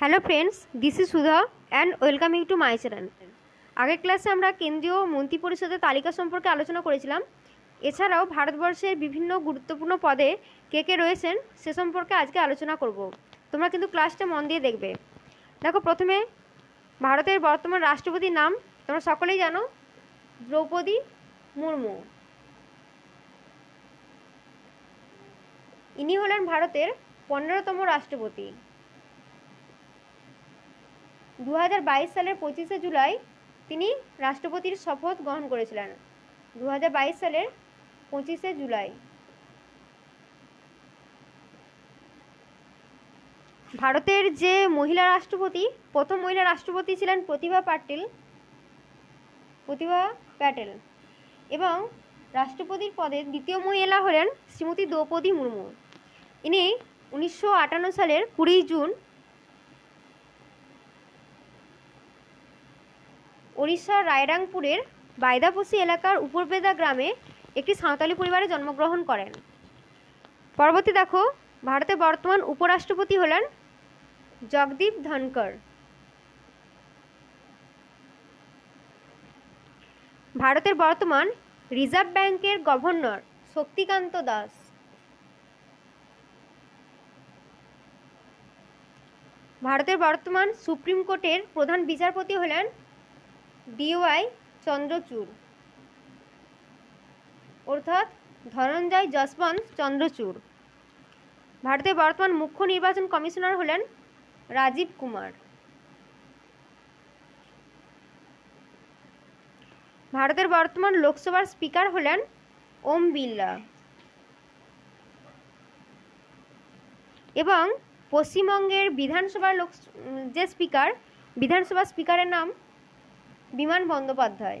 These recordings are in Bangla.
Hello friends this is Sudha and welcoming to my channel আগের ক্লাসে আমরা কেন্দ্রীয় মন্ত্রী পরিষদের তালিকা সম্পর্কে আলোচনা করেছিলাম। এছাড়াও ভারতবর্ষের বিভিন্ন গুরুত্বপূর্ণ পদে কে কে রয়েছেন সে সম্পর্কে আজকে আলোচনা করব। তোমরা কিন্তু ক্লাসটা মন দিয়ে দেখবে। দেখো প্রথমে ভারতের বর্তমান রাষ্ট্রপতির নাম, তোমরা সকলেই জানো, দ্রৌপদী মুর্মু। ইনি হলেন ভারতের পনেরোতম রাষ্ট্রপতি। দু হাজার বাইশ সালের পঁচিশে জুলাই তিনি রাষ্ট্রপতির শপথ গ্রহণ করেছিলেন। দু হাজার বাইশ সালের পঁচিশে জুলাই। ভারতের যে মহিলা রাষ্ট্রপতি, প্রথম মহিলা রাষ্ট্রপতি ছিলেন প্রতিভা পাটিল, প্রতিভা প্যাটেল এবং রাষ্ট্রপতির পদে দ্বিতীয় মহিলা হলেন শ্রীমতী দ্রৌপদী মুর্মু। ইনি উনিশশো আটান্ন সালের কুড়ি জুন ওড়িশার রায়রাংপুরের বাইদাপসি এলাকার উপরবেদা গ্রামে একটি সাঁওতালি পরিবারে জন্মগ্রহণ করেন। পরবর্তী দেখো, ভারতের বর্তমান উপরাষ্ট্রপতি হলেন জগদীপ ধনকর। ভারতের বর্তমান রিজার্ভ ব্যাংকের গভর্নর শক্তিকান্ত দাস। ভারতের বর্তমান সুপ্রিম কোর্টের প্রধান বিচারপতি হলেন ডিওয়াই চন্দ্রচূড়। অর্থাৎ ধনঞ্জয় যশবন্ত চন্দ্রচূড়। ভারতের বর্তমান মুখ্য নির্বাচন কমিশনার হলেন রাজীব কুমার। ভারতের বর্তমান লোকসভার স্পিকার হলেন ওম বিড়লা। এবং পশ্চিমবঙ্গের বিধানসভার লোক যে স্পিকার বিধানসভা স্পিকারের নাম বিমান বন্দ্যোপাধ্যায়।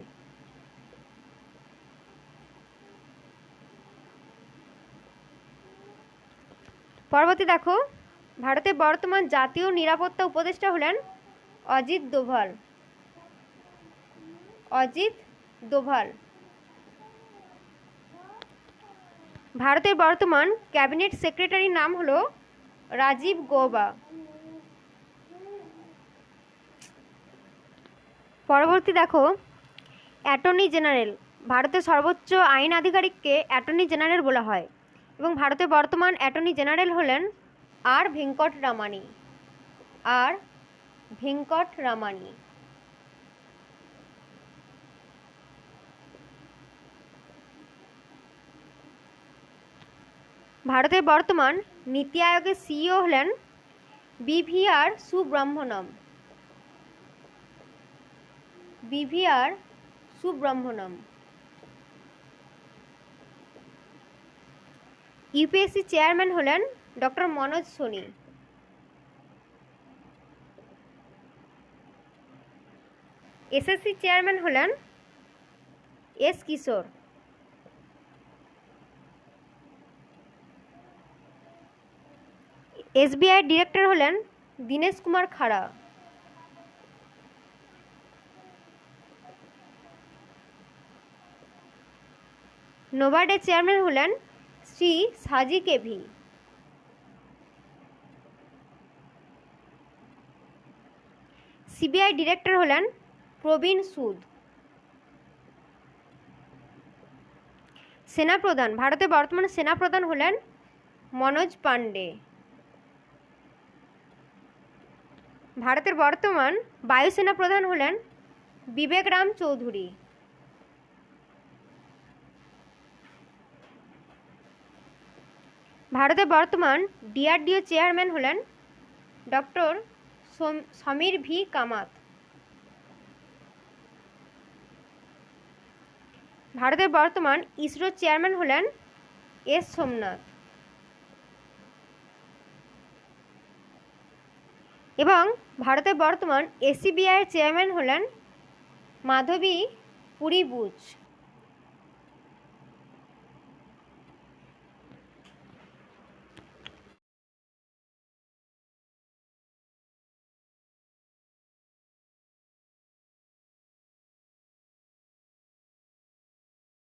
পরবর্তী দেখো, ভারতের বর্তমান জাতীয় নিরাপত্তা উপদেষ্টা হলেন অজিত দোভাল। অজিত দোভাল। ভারতের বর্তমান ক্যাবিনেট সেক্রেটারির নাম হলো রাজীব গৌবা। পরবর্তী দেখো, অ্যাটর্নি জেনারেল, ভারতের সর্বোচ্চ আইন আধিকারিককে অ্যাটর্নি জেনারেল বলা হয় এবং ভারতের বর্তমান অ্যাটর্নি জেনারেল হলেন আর ভেঙ্কট রামানি, আর ভেঙ্কট রামানি। ভারতের বর্তমান নীতি আয়োগের সিইও হলেন BVR Subrahmanyam. BVR Subrahmanyam UPSC chairman হলেন doctor Manoj Soni. SSC chairman হলেন এস কিশোর। এসবিআই ডিরেক্টর হলেন দীনেশ কুমার খাড়া। নোবার্ডের চেয়ারম্যান হলেন শ্রী সাজি কেভি। সিবিআই ডিরেক্টর হলেন প্রবীণ সুদ। সেনাপ্রধান, ভারতের বর্তমানে সেনাপ্রধান হলেন মনোজ পান্ডে ভারতের বর্তমান বায়ুসেনা প্রধান হলেন বিবেক রাম চৌধুরী। ভারতের বর্তমান ডিআরডিও চেয়ারম্যান হলেন ডক্টর সমীর ভি কামাত। ভারতের বর্তমান ইসরোর চেয়ারম্যান হলেন এস সোমনাথ। এবং ভারতের বর্তমান এসিবিআইয়ের চেয়ারম্যান হলেন মাধবী পুরী বুচ